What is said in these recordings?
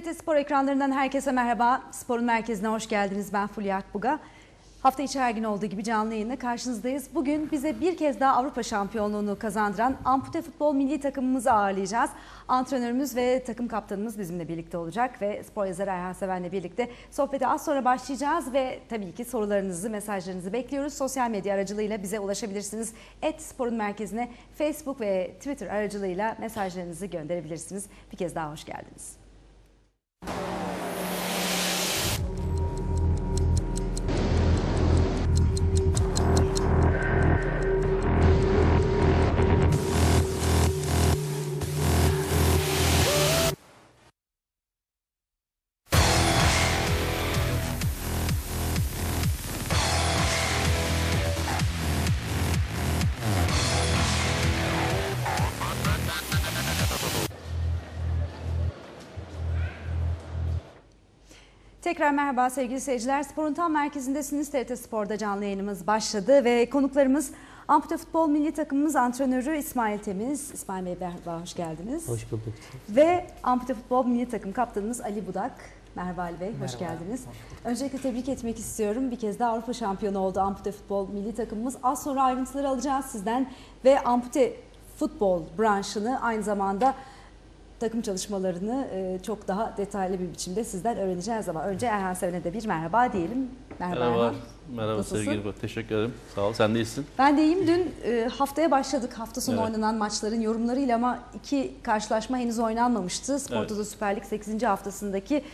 TRT Spor ekranlarından herkese merhaba. Sporun merkezine hoş geldiniz. Ben Fulya Akbuga. Hafta içi her gün olduğu gibi canlı yayınla karşınızdayız. Bugün bize bir kez daha Avrupa şampiyonluğunu kazandıran ampute futbol milli takımımızı ağırlayacağız. Antrenörümüz ve takım kaptanımız bizimle birlikte olacak ve spor yazarı Erhan Seven'le birlikte sohbete az sonra başlayacağız ve tabii ki sorularınızı, mesajlarınızı bekliyoruz. Sosyal medya aracılığıyla bize ulaşabilirsiniz. Et Spor'un merkezine Facebook ve Twitter aracılığıyla mesajlarınızı gönderebilirsiniz. Bir kez daha hoş geldiniz. Tekrar merhaba sevgili seyirciler. Sporun tam merkezindesiniz. TRT Spor'da canlı yayınımız başladı ve konuklarımız Ampute Futbol Milli Takımımız antrenörü İsmail Temiz. İsmail Bey merhaba, hoş geldiniz. Hoş bulduk. Ve Ampute Futbol Milli Takım kaptanımız Ali Budak. Merhaba Ali Bey, hoş Merhaba, geldiniz. hoş. Öncelikle tebrik etmek istiyorum. Bir kez daha Avrupa şampiyonu oldu Ampute Futbol Milli Takımımız. Az sonra ayrıntıları alacağız sizden ve Ampute Futbol branşını aynı zamanda takım çalışmalarını e, çok daha detaylı bir biçimde sizden öğreneceğiz ama önce Erhan Seven'e de bir merhaba diyelim. Merhaba. Merhaba. Erhan. Merhaba Nasılsın? sevgili bu. Teşekkür ederim. Sağ ol. Sen de iyisin. Ben de iyiyim. Dün e, haftaya başladık. Hafta sonu Evet. oynanan maçların yorumlarıyla ama iki karşılaşma henüz oynanmamıştı. Spor Evet. Süper Lig 8. haftasındaki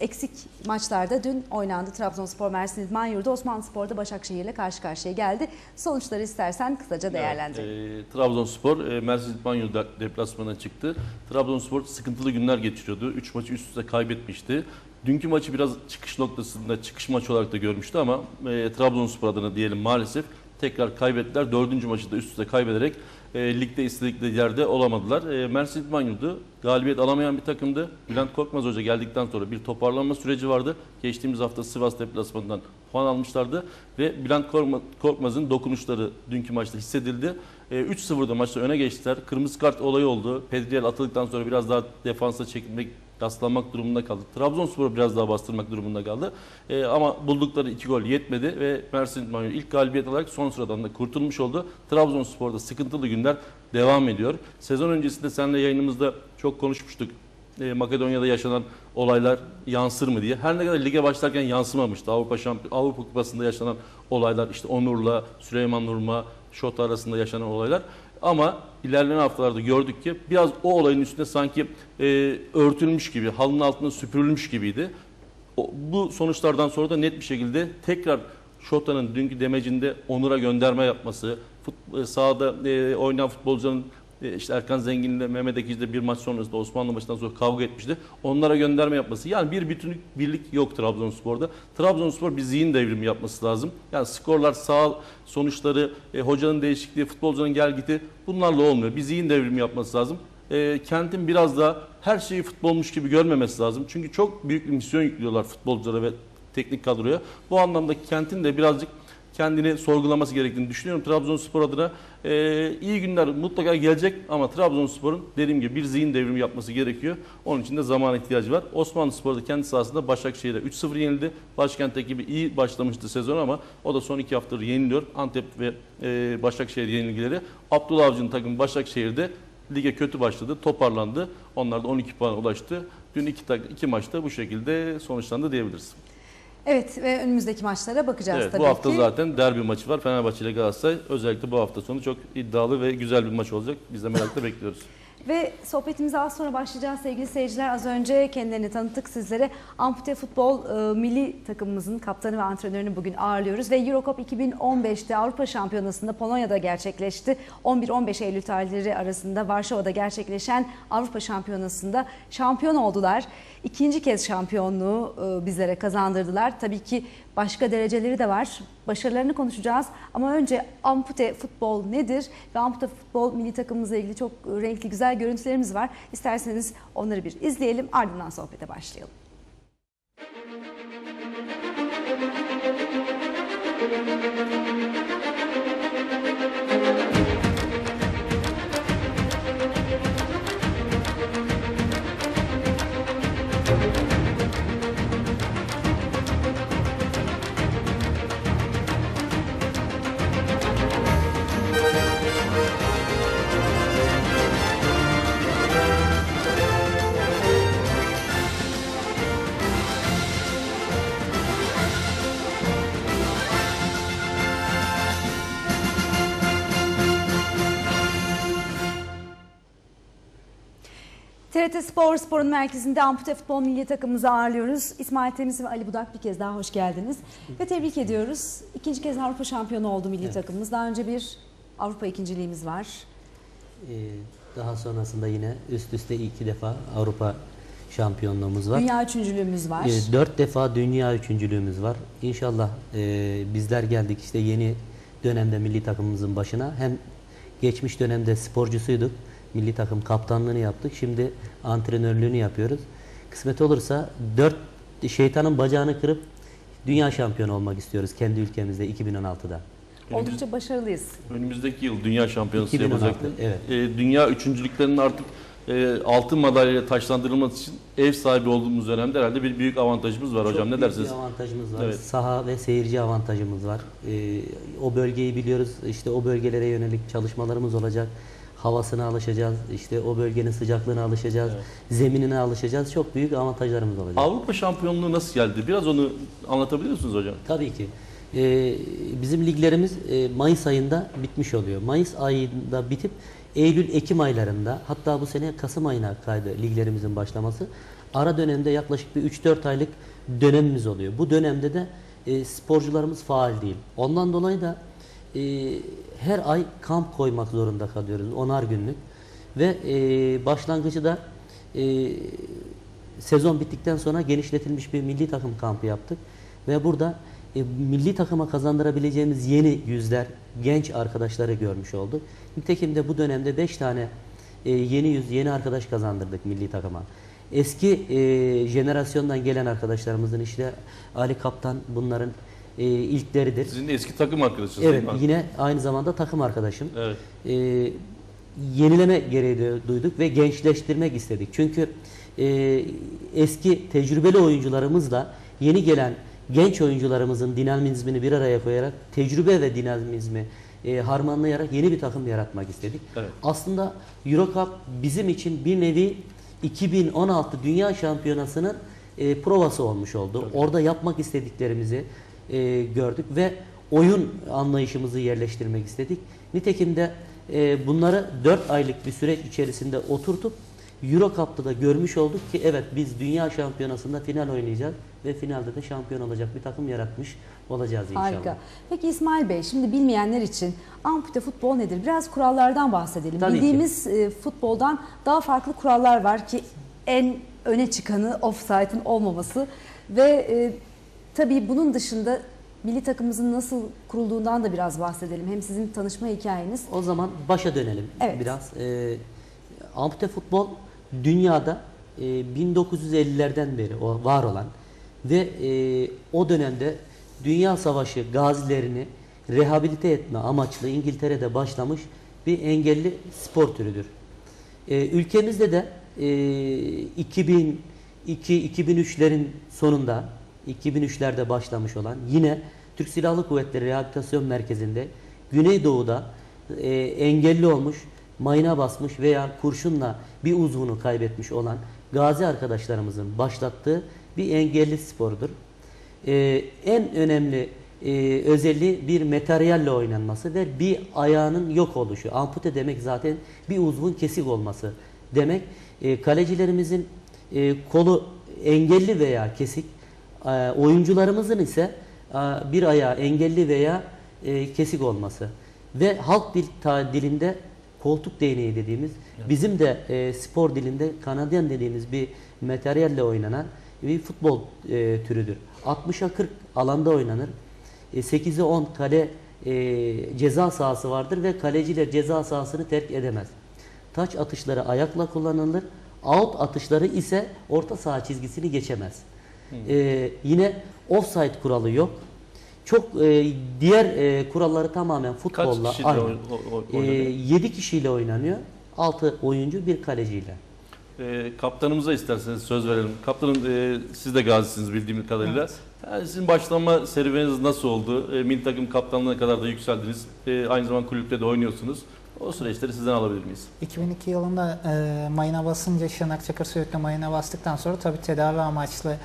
eksik maçlarda dün oynandı. Trabzonspor Mersin İdman Yurdu, Osmanlı Spor'da Başakşehir'le karşı karşıya geldi. Sonuçları istersen kısaca değerlendirelim. Evet, e, Trabzonspor e, Mersin İdman Yolu de- deplasmanına çıktı. Trabzonspor sıkıntılı günler geçiriyordu. 3 maçı üst üste kaybetmişti. Dünkü maçı biraz çıkış noktasında çıkış maçı olarak da görmüştü ama e, Trabzonspor adına diyelim maalesef tekrar kaybettiler. Dördüncü maçı da üst üste kaybederek e, ligde istedikleri yerde olamadılar. E, Mersin İdman Yurdu galibiyet alamayan bir takımdı. Bülent Korkmaz Hoca geldikten sonra bir toparlanma süreci vardı. Geçtiğimiz hafta Sivas deplasmanından puan almışlardı ve Bülent Korkma- Korkmaz'ın dokunuşları dünkü maçta hissedildi. E, 3-0'da maçta öne geçtiler. Kırmızı kart olayı oldu. Pedriel atıldıktan sonra biraz daha defansa çekilmek, rastlanmak durumunda kaldı. Trabzonspor biraz daha bastırmak durumunda kaldı. E, ama buldukları iki gol yetmedi ve Mersin İdman ilk galibiyet alarak son sıradan da kurtulmuş oldu. Trabzonspor'da sıkıntılı günler devam ediyor. Sezon öncesinde seninle yayınımızda çok konuşmuştuk. E, Makedonya'da yaşanan olaylar yansır mı diye. Her ne kadar lige başlarken yansımamıştı. Avrupa Şampiyon Avrupa Kupası'nda yaşanan olaylar işte Onur'la Süleyman Nurma, Şota arasında yaşanan olaylar. Ama ilerleyen haftalarda gördük ki biraz o olayın üstüne sanki e, örtülmüş gibi, halının altına süpürülmüş gibiydi. O, bu sonuçlardan sonra da net bir şekilde tekrar Şota'nın dünkü demecinde Onur'a gönderme yapması, fut, e, sahada e, oynayan futbolcuların e, işte Erkan Zengin ile Mehmet Ekici de bir maç sonrasında Osmanlı maçından sonra kavga etmişti. Onlara gönderme yapması. Yani bir bütünlük, birlik yok Trabzonspor'da. Trabzonspor bir zihin devrimi yapması lazım. Yani skorlar, sağ sonuçları, e, hocanın değişikliği, futbolcunun gelgiti bunlarla olmuyor. Bir zihin devrimi yapması lazım. E, kentin biraz daha her şeyi futbolmuş gibi görmemesi lazım. Çünkü çok büyük bir misyon yüklüyorlar futbolculara ve teknik kadroya. Bu anlamda kentin de birazcık kendini sorgulaması gerektiğini düşünüyorum. Trabzonspor adına e, iyi günler mutlaka gelecek ama Trabzonspor'un dediğim gibi bir zihin devrimi yapması gerekiyor. Onun için de zaman ihtiyacı var. Osmanlı Spor'da kendi sahasında Başakşehir'e 3-0 yenildi. Başkent ekibi iyi başlamıştı sezon ama o da son iki haftadır yeniliyor. Antep ve e, Başakşehir yenilgileri. Abdullah Avcı'nın takımı Başakşehir'de lige kötü başladı, toparlandı. Onlar da 12 puan ulaştı. Dün iki, iki maçta bu şekilde sonuçlandı diyebiliriz. Evet ve önümüzdeki maçlara bakacağız Evet, tabii bu hafta ki. zaten derbi maçı var. Fenerbahçe ile Galatasaray. Özellikle bu hafta sonu çok iddialı ve güzel bir maç olacak. Biz de merakla bekliyoruz. Ve sohbetimize az sonra başlayacağız sevgili seyirciler. Az önce kendilerini tanıttık sizlere. Ampute Futbol e, milli takımımızın kaptanı ve antrenörünü bugün ağırlıyoruz. Ve Eurocup 2015'te Avrupa Şampiyonası'nda Polonya'da gerçekleşti. 11-15 Eylül tarihleri arasında Varşova'da gerçekleşen Avrupa Şampiyonası'nda şampiyon oldular. İkinci kez şampiyonluğu e, bizlere kazandırdılar. Tabii ki başka dereceleri de var. Başarılarını konuşacağız. Ama önce ampute futbol nedir? Ve ampute futbol milli takımımızla ilgili çok renkli güzel görüntülerimiz var. İsterseniz onları bir izleyelim ardından sohbete başlayalım. TRT Spor Spor'un merkezinde ampute futbol milli takımımızı ağırlıyoruz. İsmail Temiz ve Ali Budak bir kez daha hoş geldiniz. Ve tebrik ediyoruz. İkinci kez Avrupa şampiyonu oldu milli takımımız. Daha önce bir Avrupa ikinciliğimiz var. Ee, Daha sonrasında yine üst üste iki defa Avrupa şampiyonluğumuz var. Dünya üçüncülüğümüz var. Ee, Dört defa dünya üçüncülüğümüz var. İnşallah e, bizler geldik işte yeni dönemde milli takımımızın başına. Hem geçmiş dönemde sporcusuyduk. Milli takım kaptanlığını yaptık. Şimdi antrenörlüğünü yapıyoruz. Kısmet olursa dört şeytanın bacağını kırıp dünya şampiyonu olmak istiyoruz kendi ülkemizde 2016'da. Oldukça başarılıyız. Önümüzdeki yıl dünya şampiyonası 2016, yapılacak. evet. Ee, dünya üçüncülüklerinin artık e, altın madalyayla taşlandırılması için ev sahibi olduğumuz dönemde herhalde bir büyük avantajımız var hocam. Çok Ne büyük dersiniz? Bir avantajımız var. Evet. Saha ve seyirci avantajımız var. Ee, o bölgeyi biliyoruz. İşte o bölgelere yönelik çalışmalarımız olacak. Havasına alışacağız. İşte o bölgenin sıcaklığına alışacağız. Zeminine alışacağız. Çok büyük avantajlarımız olacak. Avrupa şampiyonluğu nasıl geldi? Biraz onu anlatabilir misiniz hocam? Tabii ki. Ee, bizim liglerimiz e, Mayıs ayında bitmiş oluyor. Mayıs ayında bitip Eylül-Ekim aylarında hatta bu sene Kasım ayına kaydı liglerimizin başlaması. Ara dönemde yaklaşık bir 3-4 aylık dönemimiz oluyor. Bu dönemde de e, sporcularımız faal değil. Ondan dolayı da e, her ay kamp koymak zorunda kalıyoruz. Onar günlük. Ve e, başlangıcı da e, sezon bittikten sonra genişletilmiş bir milli takım kampı yaptık. Ve burada e, milli takıma kazandırabileceğimiz yeni yüzler, genç arkadaşları görmüş olduk. Nitekim de bu dönemde 5 tane e, yeni yüz, yeni arkadaş kazandırdık milli takıma. Eski e, jenerasyondan gelen arkadaşlarımızın işte Ali Kaptan bunların e, ilkleridir. Sizin de eski takım arkadaşınız değil Evet mi? yine aynı zamanda takım arkadaşım. Evet. Ee, yenileme gereği de duyduk ve gençleştirmek istedik. Çünkü e, eski tecrübeli oyuncularımızla yeni gelen genç oyuncularımızın dinamizmini bir araya koyarak tecrübe ve dinamizmi e, harmanlayarak yeni bir takım yaratmak istedik. Evet. Aslında Eurocup bizim için bir nevi 2016 Dünya Şampiyonası'nın e, provası olmuş oldu. Orada yapmak istediklerimizi e, gördük ve oyun anlayışımızı yerleştirmek istedik. Nitekim de e, bunları 4 aylık bir süreç içerisinde oturtup Eurocup'ta da görmüş olduk ki evet biz Dünya Şampiyonası'nda final oynayacağız ve finalde de şampiyon olacak bir takım yaratmış olacağız inşallah. Harika. Peki İsmail Bey şimdi bilmeyenler için ampute futbol nedir? Biraz kurallardan bahsedelim. Tabii ki. Bildiğimiz e, futboldan daha farklı kurallar var ki en öne çıkanı offside'ın olmaması ve e, tabii bunun dışında milli takımımızın nasıl kurulduğundan da biraz bahsedelim. Hem sizin tanışma hikayeniz. O zaman başa dönelim Evet. biraz. Ee, ampute futbol dünyada e, 1950'lerden beri o var olan ve e, o dönemde Dünya Savaşı gazilerini rehabilite etme amaçlı İngiltere'de başlamış bir engelli spor türüdür. Ee, ülkemizde de e, 2002-2003'lerin sonunda 2003'lerde başlamış olan yine Türk Silahlı Kuvvetleri Rehabilitasyon Merkezi'nde Güneydoğu'da e, engelli olmuş, mayına basmış veya kurşunla bir uzvunu kaybetmiş olan gazi arkadaşlarımızın başlattığı bir engelli sporudur. Ee, en önemli e, özelliği bir materyalle oynanması ve bir ayağının yok oluşu. Ampute demek zaten bir uzvun kesik olması demek. E, kalecilerimizin e, kolu engelli veya kesik, e, oyuncularımızın ise e, bir ayağı engelli veya e, kesik olması. Ve halk dil, ta, dilinde koltuk değneği dediğimiz, bizim de e, spor dilinde kanadyan dediğimiz bir materyalle oynanan bir futbol e, türüdür. 60'a 40 alanda oynanır. E, 8'e 10 kale e, ceza sahası vardır ve kaleciler ceza sahasını terk edemez. Taç atışları ayakla kullanılır. Out atışları ise orta saha çizgisini geçemez. E, yine offside kuralı yok. Çok e, diğer e, kuralları tamamen futbolla kişiyle aynı. oy- o- o- E, oynanıyor? 7 kişiyle oynanıyor. 6 oyuncu bir kaleciyle. Ee, kaptanımıza isterseniz söz verelim. Kaptanım e, siz de gazisiniz bildiğim kadarıyla. Yani sizin başlama serüveniniz nasıl oldu? E, milli takım kaptanlığına kadar da yükseldiniz. E, aynı zamanda kulüpte de oynuyorsunuz. O süreçleri sizden alabilir miyiz? 2002 yılında e, mayına basınca Şırnak Çakır Söğüt'le mayına bastıktan sonra tabii tedavi amaçlı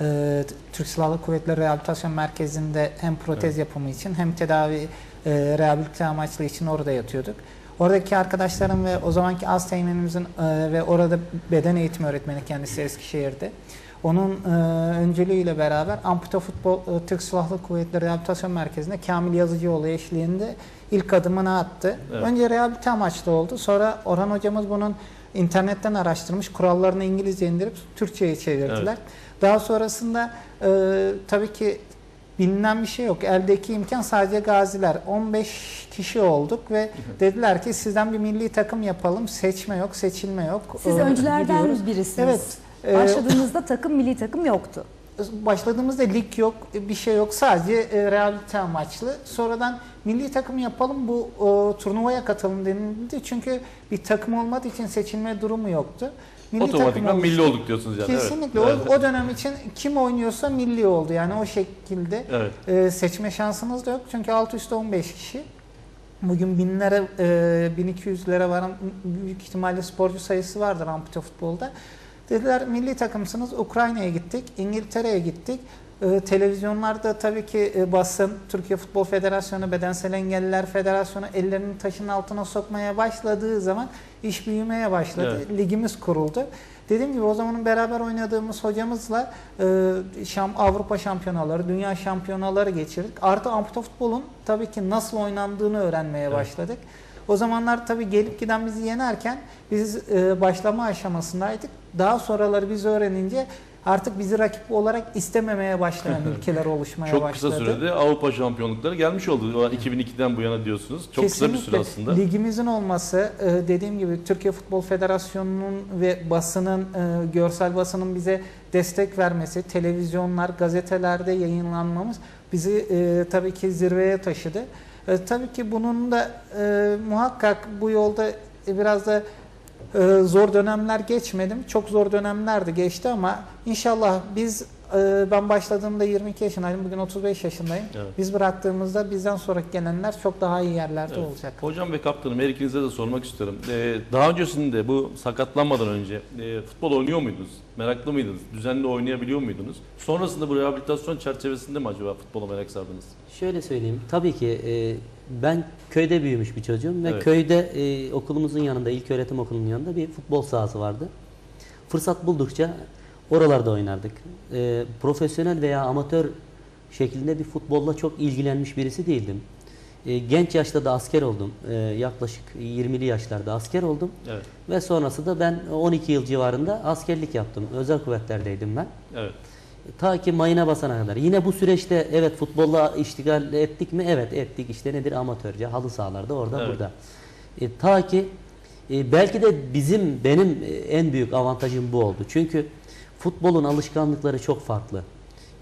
e, Türk Silahlı Kuvvetleri Rehabilitasyon Merkezi'nde hem protez yapımı için hem tedavi e, rehabilite amaçlı için orada yatıyorduk. Oradaki arkadaşlarım ve o zamanki az teğmenimizin e, ve orada beden eğitimi öğretmeni kendisi Eskişehir'de. Onun e, öncülüğüyle beraber Ampute Futbol e, Türk Silahlı Kuvvetleri Rehabilitasyon Merkezi'nde Kamil Yazıcıoğlu eşliğinde ilk adımını attı. Evet. Önce rehabilite amaçlı oldu. Sonra Orhan hocamız bunun internetten araştırmış, kurallarını İngilizce indirip Türkçe'ye çevirdiler. Daha sonrasında e, tabii ki bilinen bir şey yok. Eldeki imkan sadece gaziler. 15 kişi olduk ve dediler ki sizden bir milli takım yapalım. Seçme yok, seçilme yok. Siz Ee, öncülerden gidiyoruz. birisiniz. Evet. Ee, Başladığınızda takım milli takım yoktu. Başladığımızda lig yok, bir şey yok. Sadece e, rehabilite amaçlı. Sonradan milli takım yapalım, bu e, turnuvaya katılın denildi. Çünkü bir takım olmadığı için seçilme durumu yoktu. Milli Otomatikman takım milli olduk diyorsunuz yani. Kesinlikle. Evet. O, o dönem için kim oynuyorsa milli oldu. Yani o şekilde Evet. e, seçme şansınız da yok. Çünkü alt üstte 15 kişi. Bugün binlere, e, 1200'lere varan büyük ihtimalle sporcu sayısı vardır ampute futbolda. Dediler milli takımsınız. Ukrayna'ya gittik, İngiltere'ye gittik. E, televizyonlarda tabii ki e, basın, Türkiye Futbol Federasyonu, Bedensel Engelliler Federasyonu ellerini taşın altına sokmaya başladığı zaman iş büyümeye başladı. Ligimiz kuruldu. Dediğim gibi o zamanın beraber oynadığımız hocamızla e, şam, Avrupa şampiyonaları, dünya şampiyonaları geçirdik. Artı ampute futbolun tabii ki nasıl oynandığını öğrenmeye Evet. başladık. O zamanlar tabii gelip giden bizi yenerken biz e, başlama aşamasındaydık. Daha sonraları biz öğrenince artık bizi rakip olarak istememeye başlayan ülkeler oluşmaya Çok başladı. kısa sürede Avrupa şampiyonlukları gelmiş oldu. O 2002'den bu yana diyorsunuz. Çok kısa bir süre Kesinlikle. aslında. Ligimizin olması, e, dediğim gibi Türkiye Futbol Federasyonu'nun ve basının, e, görsel basının bize destek vermesi, televizyonlar, gazetelerde yayınlanmamız bizi e, tabii ki zirveye taşıdı. E, Tabii ki bunun da e, muhakkak bu yolda biraz da e, zor dönemler geçmedim. Çok zor dönemlerdi geçti ama inşallah biz e, ben başladığımda 22 yaşındaydım. Bugün 35 yaşındayım. Evet. Biz bıraktığımızda bizden sonraki gelenler çok daha iyi yerlerde Evet. olacak. Hocam ve kaptanım her ikinize de sormak istiyorum. Ee, daha öncesinde bu sakatlanmadan önce e, futbol oynuyor muydunuz? Meraklı mıydınız? Düzenli oynayabiliyor muydunuz? Sonrasında bu rehabilitasyon çerçevesinde mi acaba futbola merak sardınız? Şöyle söyleyeyim. Tabii ki e, ben köyde büyümüş bir çocuğum ve Evet. köyde e, okulumuzun yanında, ilk öğretim okulunun yanında bir futbol sahası vardı. Fırsat buldukça oralarda oynardık. E, profesyonel veya amatör şeklinde bir futbolla çok ilgilenmiş birisi değildim. E, genç yaşta da asker oldum. E, yaklaşık 20'li yaşlarda asker oldum. Evet. Ve sonrası da ben 12 yıl civarında askerlik yaptım. Özel kuvvetlerdeydim ben. Evet. Ta ki mayına basana kadar. Yine bu süreçte evet futbolla iştigal ettik mi? Evet ettik. İşte nedir amatörce halı sahalarda orada Evet. burada. E, ta ki e, belki de bizim benim e, en büyük avantajım bu oldu. Çünkü futbolun alışkanlıkları çok farklı.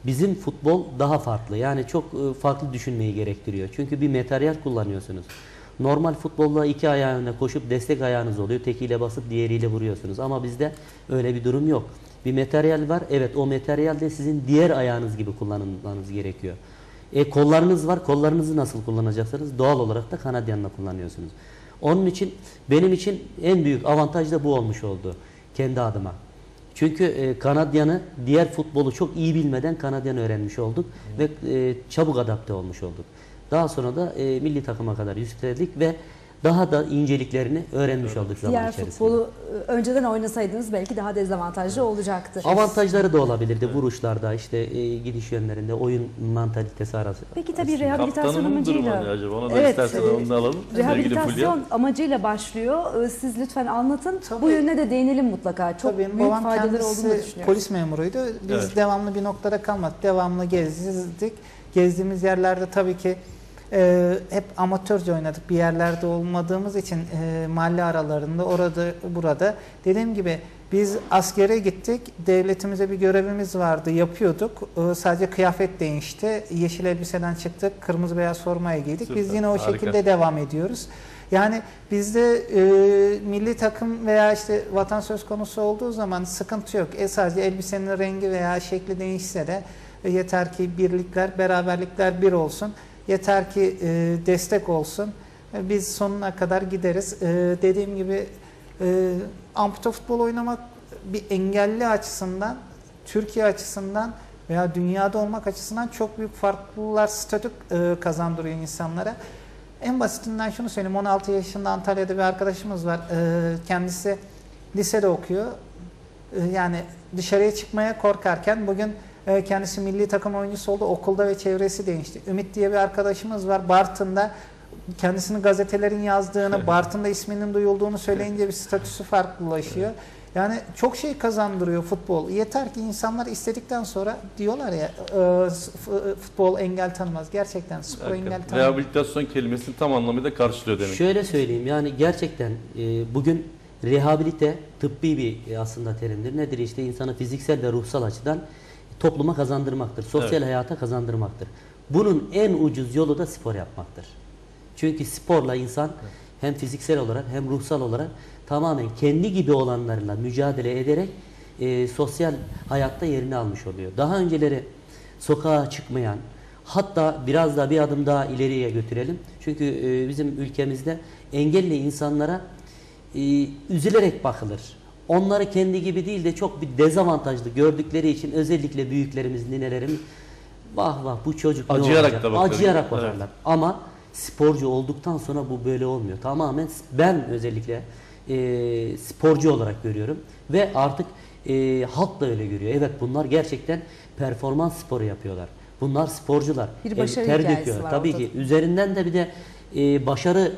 Bizim futbol daha farklı. Yani çok e, farklı düşünmeyi gerektiriyor. Çünkü bir materyal kullanıyorsunuz. Normal futbolla iki ayağına koşup destek ayağınız oluyor. Tekiyle basıp diğeriyle vuruyorsunuz. Ama bizde öyle bir durum yok. Bir materyal var. Evet o materyal de sizin diğer ayağınız gibi kullanmanız gerekiyor. E kollarınız var. Kollarınızı nasıl kullanacaksınız? Doğal olarak da kanadyanla kullanıyorsunuz. Onun için benim için en büyük avantaj da bu olmuş oldu kendi adıma. Çünkü e, Kanadyan'ı diğer futbolu çok iyi bilmeden Kanadyan öğrenmiş olduk ve e, çabuk adapte olmuş olduk. Daha sonra da e, milli takıma kadar yükseldik ve daha da inceliklerini öğrenmiş olduk zaman Diğer içerisinde. futbolu e, önceden oynasaydınız belki daha dezavantajlı olacaktı. Avantajları da olabilirdi vuruşlarda, işte e, gidiş yönlerinde, oyun mantalitesi arası. Peki tabii rehabilitasyon amacıyla. ne acaba? Onu da Evet, isterseniz e, onu da alalım. Rehabilitasyon amacıyla başlıyor. Ee, Siz lütfen anlatın. Tabii. Bu yöne de değinelim mutlaka. Çok Tabii büyük babam faydaları kendisi olduğunu düşünüyorum. polis memuruydu. Biz Evet. devamlı bir noktada kalmadık. Devamlı gezdik. Gezdiğimiz yerlerde tabii ki e, hep amatörce oynadık. Bir yerlerde olmadığımız için e, mahalle aralarında orada burada. Dediğim gibi biz askere gittik. Devletimize bir görevimiz vardı. Yapıyorduk. E, sadece kıyafet değişti. Yeşil elbiseden çıktık. Kırmızı beyaz formaya giydik. Biz Süper, yine o harika. şekilde devam ediyoruz. Yani bizde e, milli takım veya işte vatan söz konusu olduğu zaman sıkıntı yok. E sadece elbisenin rengi veya şekli değişse de e, yeter ki birlikler, beraberlikler bir olsun. Yeter ki e, destek olsun. E, biz sonuna kadar gideriz. E, dediğim gibi e, ampute futbol oynamak bir engelli açısından, Türkiye açısından veya dünyada olmak açısından çok büyük farklılar, statü e, kazandırıyor insanlara. En basitinden şunu söyleyeyim. 16 yaşında Antalya'da bir arkadaşımız var. Ee, kendisi lisede okuyor. Ee, yani dışarıya çıkmaya korkarken bugün e, kendisi milli takım oyuncusu oldu. Okulda ve çevresi değişti. Ümit diye bir arkadaşımız var. Bartın'da kendisini gazetelerin yazdığını, Bartın'da isminin duyulduğunu söyleyince bir statüsü farklılaşıyor. Yani çok şey kazandırıyor futbol. Yeter ki insanlar istedikten sonra diyorlar ya e, f- futbol engel tanımaz. Gerçekten spor engel tanımaz. Rehabilitasyon kelimesini tam anlamıyla karşılıyor demek. Şöyle söyleyeyim yani gerçekten e, bugün rehabilite tıbbi bir e, aslında terimdir. Nedir işte insanı fiziksel ve ruhsal açıdan topluma kazandırmaktır. Sosyal Evet. hayata kazandırmaktır. Bunun en ucuz yolu da spor yapmaktır. Çünkü sporla insan hem fiziksel olarak hem ruhsal olarak tamamen kendi gibi olanlarla mücadele ederek e, sosyal hayatta yerini almış oluyor. Daha önceleri sokağa çıkmayan, hatta biraz da bir adım daha ileriye götürelim. Çünkü e, bizim ülkemizde engelli insanlara e, üzülerek bakılır. Onları kendi gibi değil de çok bir dezavantajlı gördükleri için özellikle büyüklerimiz, ninelerimiz vah vah bu çocuk ne Acıyarak olacak? da bakarlar. Acıyarak Evet. bakarlar. Ama sporcu olduktan sonra bu böyle olmuyor. Tamamen ben özellikle e, sporcu olarak görüyorum ve artık e, halk da öyle görüyor. Evet bunlar gerçekten performans sporu yapıyorlar. Bunlar sporcular. Bir başarı ter hikayesi döküyorlar. var Tabii ortada. ki üzerinden de bir de e, başarı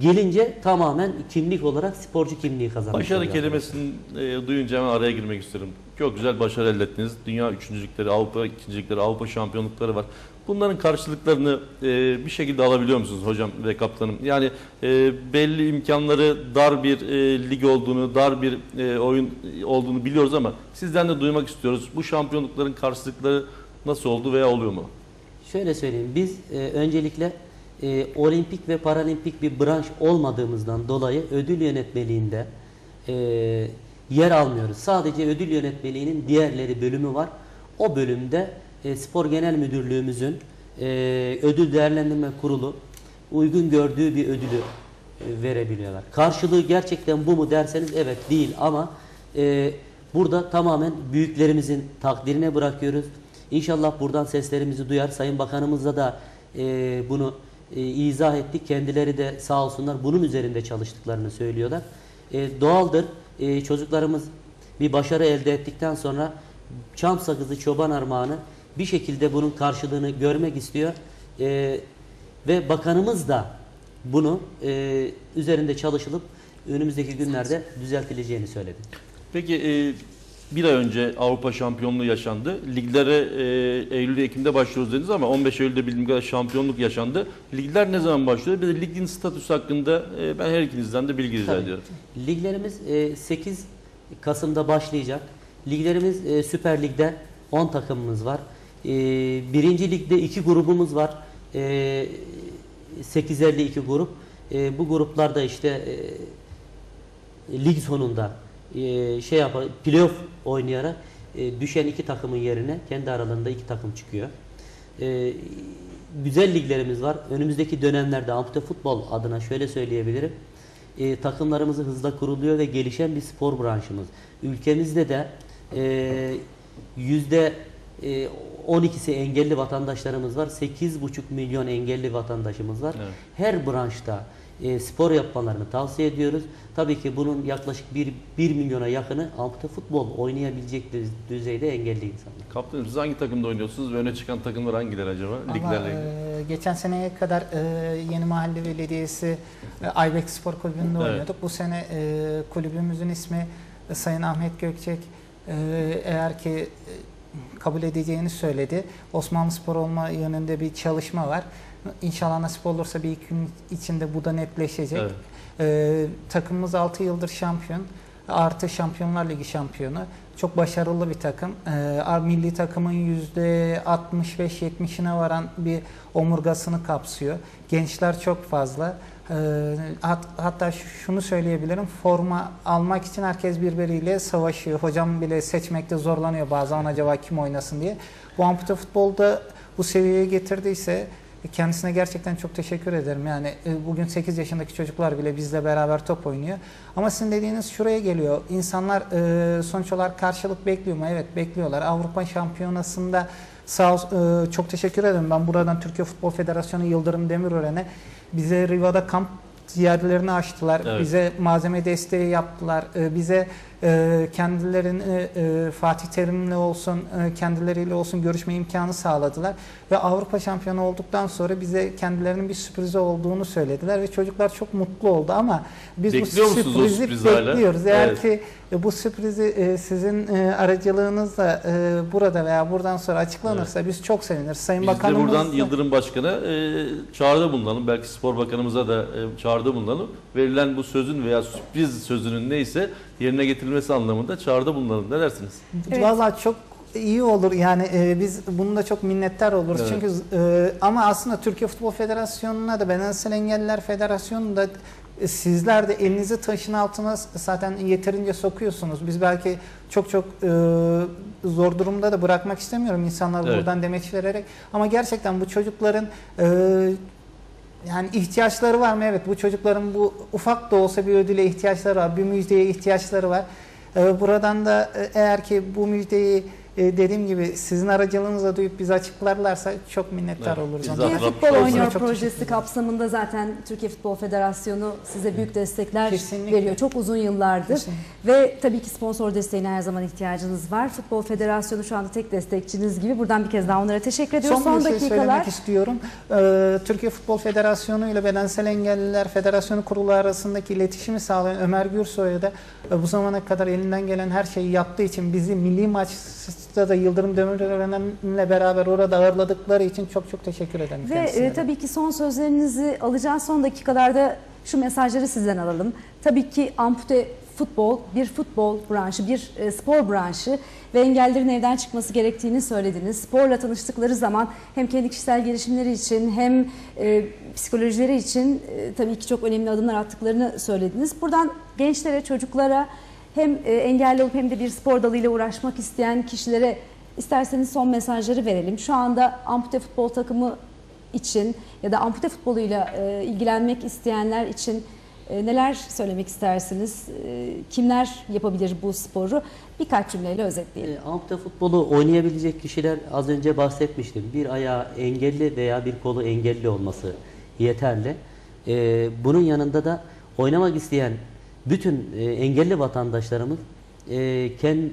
gelince tamamen kimlik olarak sporcu kimliği kazanmış Başarı oluyor. kelimesini e, duyunca hemen araya girmek isterim. Çok güzel başarı elde ettiniz. Dünya üçüncülükleri, Avrupa ikincilikleri, Avrupa şampiyonlukları var. Bunların karşılıklarını e, bir şekilde alabiliyor musunuz hocam ve kaptanım? Yani e, belli imkanları dar bir e, lig olduğunu, dar bir e, oyun olduğunu biliyoruz ama sizden de duymak istiyoruz. Bu şampiyonlukların karşılıkları nasıl oldu veya oluyor mu? Şöyle söyleyeyim biz e, öncelikle e, olimpik ve paralimpik bir branş olmadığımızdan dolayı ödül yönetmeliğinde e, yer almıyoruz. Sadece ödül yönetmeliğinin diğerleri bölümü var. O bölümde e, Spor Genel Müdürlüğümüzün e, ödül değerlendirme kurulu uygun gördüğü bir ödülü e, verebiliyorlar. Karşılığı gerçekten bu mu derseniz evet değil ama e, burada tamamen büyüklerimizin takdirine bırakıyoruz. İnşallah buradan seslerimizi duyar. Sayın Bakanımızla da e, bunu e, izah ettik. Kendileri de sağ olsunlar bunun üzerinde çalıştıklarını söylüyorlar. E, doğaldır. E, çocuklarımız bir başarı elde ettikten sonra çam sakızı çoban armağanı bir şekilde bunun karşılığını görmek istiyor. E, ve bakanımız da bunu e, üzerinde çalışılıp önümüzdeki günlerde düzeltileceğini söyledi. Peki e, bir ay önce Avrupa şampiyonluğu yaşandı. Liglere e, Eylül Ekim'de başlıyoruz dediniz ama 15 Eylül'de bildiğim kadar şampiyonluk yaşandı. Ligler ne zaman başlıyor? Bir de ligin statüsü hakkında e, ben her ikinizden de bilgi rica Tabii. ediyorum. Liglerimiz e, 8 Kasım'da başlayacak. Liglerimiz e, Süper Lig'de 10 takımımız var. E, birinci Lig'de 2 grubumuz var. E, 852 grup. E, bu gruplarda işte e, lig sonunda e, şey yapar, playoff oynayarak e, düşen iki takımın yerine kendi aralarında iki takım çıkıyor. E, güzel liglerimiz var. Önümüzdeki dönemlerde ampute futbol adına şöyle söyleyebilirim. E, takımlarımızı hızla kuruluyor ve gelişen bir spor branşımız. Ülkemizde de e, yüzde e, 12'si engelli vatandaşlarımız var. 8,5 milyon engelli vatandaşımız var. Evet. Her branşta e, spor yapmalarını tavsiye ediyoruz. Tabii ki bunun yaklaşık 1, 1 milyona yakını ampute futbol oynayabilecek düz- düzeyde engelli insanlar. Kaptanım siz hangi takımda oynuyorsunuz ve öne çıkan takımlar hangileri acaba? Ama Liglerle ilgili. e, geçen seneye kadar e, Yeni Mahalle Belediyesi e, Aybex Spor Kulübü'nde Evet. oynuyorduk. Bu sene e, kulübümüzün ismi e, Sayın Ahmet Gökçek e, eğer ki e, kabul edeceğini söyledi. Osmanlı Spor olma yönünde bir çalışma var. İnşallah nasip olursa bir iki gün içinde bu da netleşecek. Evet. Ee, takımımız 6 yıldır şampiyon. Artı Şampiyonlar Ligi şampiyonu. Çok başarılı bir takım. Ee, milli takımın %65-70'ine varan bir omurgasını kapsıyor. Gençler çok fazla. Ee, hat- hatta şu- şunu söyleyebilirim. Forma almak için herkes birbiriyle savaşıyor. Hocam bile seçmekte zorlanıyor bazen acaba kim oynasın diye. Bu ampute futbolda bu seviyeye getirdiyse Kendisine gerçekten çok teşekkür ederim. Yani e, bugün 8 yaşındaki çocuklar bile bizle beraber top oynuyor. Ama sizin dediğiniz şuraya geliyor. İnsanlar e, sonuç olarak karşılık bekliyor mu? Evet bekliyorlar. Avrupa Şampiyonası'nda sağ e, çok teşekkür ederim. Ben buradan Türkiye Futbol Federasyonu Yıldırım Demirören'e bize Riva'da kamp ziyaretlerini açtılar. Evet. Bize malzeme desteği yaptılar. E, bize e, kendilerini e, Fatih Terim'le olsun, e, kendileriyle olsun görüşme imkanı sağladılar. Ve Avrupa şampiyonu olduktan sonra bize kendilerinin bir sürprizi olduğunu söylediler ve çocuklar çok mutlu oldu ama biz Bekliyor bu sürprizi bekliyoruz. Eğer Evet. ki e, bu sürprizi e, sizin e, aracılığınızla e, burada veya buradan sonra açıklanırsa biz çok seviniriz. Sayın Biz de Bakanımız buradan da- Yıldırım Başkan'a e, çağrıda bulunalım. Belki Spor Bakanımıza da e, çağrıda bulunalım. Verilen bu sözün veya sürpriz sözünün neyse yerine getirilmesi anlamında çağrıda bulunalım. Ne dersiniz? Evet. Vallahi çok iyi olur yani e, biz bununla çok minnettar oluruz Evet. çünkü e, ama aslında Türkiye Futbol Federasyonu'na da Bedensel Engelliler Federasyonu'na da e, sizler de elinizi taşın altına zaten yeterince sokuyorsunuz. Biz belki çok çok e, zor durumda da bırakmak istemiyorum insanlar Evet. buradan demeç vererek ama gerçekten bu çocukların e, yani ihtiyaçları var mı? Evet bu çocukların bu ufak da olsa bir ödüle ihtiyaçları var, bir müjdeye ihtiyaçları var. Ee, Buradan da e, eğer ki bu müjdeyi e, dediğim gibi sizin aracılığınızla duyup bize açıklarlarsa çok minnettar Evet, oluruz. biz Hatırlatmış Futbol. Oynuyor Çok projesi kapsamında zaten Türkiye Futbol Federasyonu size büyük destekler Kesinlikle. veriyor. Çok uzun yıllardır. Kesinlikle. Ve tabii ki sponsor desteğine her zaman ihtiyacınız var. Futbol Federasyonu şu anda tek destekçiniz gibi. Buradan bir kez daha onlara teşekkür ediyoruz. Son, Son, bir şey dakikalar. söylemek istiyorum. Ee, Türkiye Futbol Federasyonu ile Bedensel Engelliler Federasyonu Kurulu arasındaki iletişimi sağlayan Ömer Gürsoy'a da e, bu zamana kadar elinden gelen her şeyi yaptığı için bizi milli maçta da Yıldırım Demirören'le beraber orada ağırladıkları için çok çok teşekkür ederim. Ve e, tabii ki son sözlerinizi alacağız. Son dakikalarda şu mesajları sizden alalım. Tabii ki ampute futbol bir futbol branşı, bir e, spor branşı ve engellerin evden çıkması gerektiğini söylediniz. Sporla tanıştıkları zaman hem kendi kişisel gelişimleri için hem e, psikolojileri için e, tabii ki çok önemli adımlar attıklarını söylediniz. Buradan gençlere, çocuklara hem e, engelli olup hem de bir spor dalıyla uğraşmak isteyen kişilere isterseniz son mesajları verelim. Şu anda ampute futbol takımı için ya da ampute futboluyla e, ilgilenmek isteyenler için e, neler söylemek istersiniz? Kimler yapabilir bu sporu? Birkaç cümleyle özetleyelim. Ampute futbolu oynayabilecek kişiler az önce bahsetmiştim. Bir ayağı engelli veya bir kolu engelli olması yeterli. Bunun yanında da oynamak isteyen bütün e, engelli vatandaşlarımız e, kendi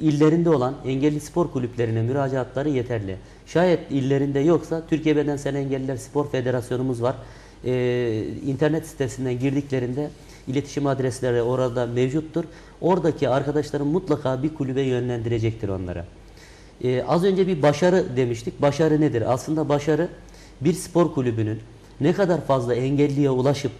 illerinde olan engelli spor kulüplerine müracaatları yeterli. Şayet illerinde yoksa Türkiye Bedensel Engelliler Spor Federasyonumuz var. E, internet sitesinden girdiklerinde iletişim adresleri orada mevcuttur. Oradaki arkadaşlarım mutlaka bir kulübe yönlendirecektir onlara. Ee, az önce bir başarı demiştik. Başarı nedir? Aslında başarı bir spor kulübünün ne kadar fazla engelliye ulaşıp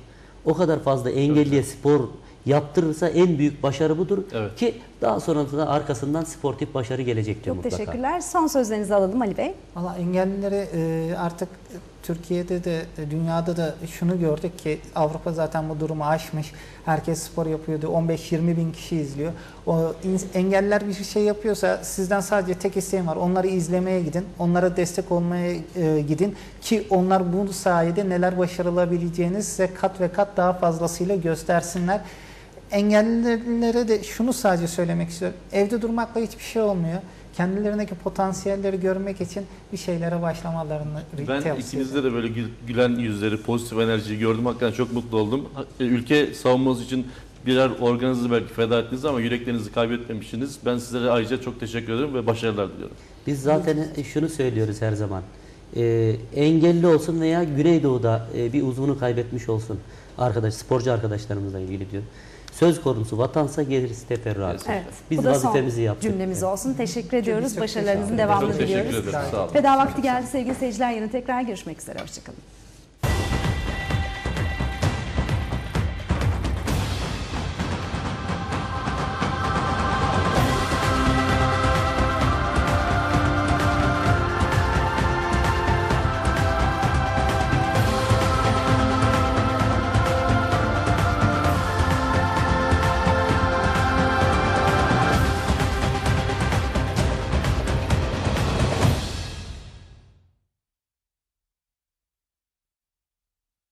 o kadar fazla engelliye spor yaptırırsa en büyük başarı budur. Evet. Ki daha sonrasında arkasından sportif başarı gelecektir Çok mutlaka. teşekkürler. Son sözlerinizi alalım Ali Bey. Valla engellileri e, artık Türkiye'de de dünyada da şunu gördük ki Avrupa zaten bu durumu aşmış. Herkes spor yapıyordu. 15-20 bin kişi izliyor. O engelliler bir şey yapıyorsa sizden sadece tek isteğim var. Onları izlemeye gidin. Onlara destek olmaya e, gidin ki onlar bu sayede neler başarılabileceğini size kat ve kat daha fazlasıyla göstersinler. Engellilere de şunu sadece söylemek istiyorum. Evde durmakla hiçbir şey olmuyor. Kendilerindeki potansiyelleri görmek için bir şeylere başlamalarını Ben ikinizde de böyle gül- gülen yüzleri, pozitif enerjiyi gördüm. Hakikaten çok mutlu oldum. E, Ülke savunması için birer organınızı belki feda ettiniz ama yüreklerinizi kaybetmemişsiniz. Ben sizlere ayrıca çok teşekkür ederim ve başarılar diliyorum. Biz zaten şunu söylüyoruz her zaman. Ee, engelli olsun veya Güneydoğu'da e, bir uzvunu kaybetmiş olsun arkadaş, sporcu arkadaşlarımızla ilgili diyor. Söz konusu vatansa gerisi teferruat. Evet. Biz bu da vazifemizi son yaptık. cümlemiz olsun. Teşekkür ediyoruz. Başarılarınızın devamını diliyoruz. ederim. Sağ olun. Veda vakti geldi sevgili seyirciler. Yarın tekrar görüşmek üzere. Hoşçakalın.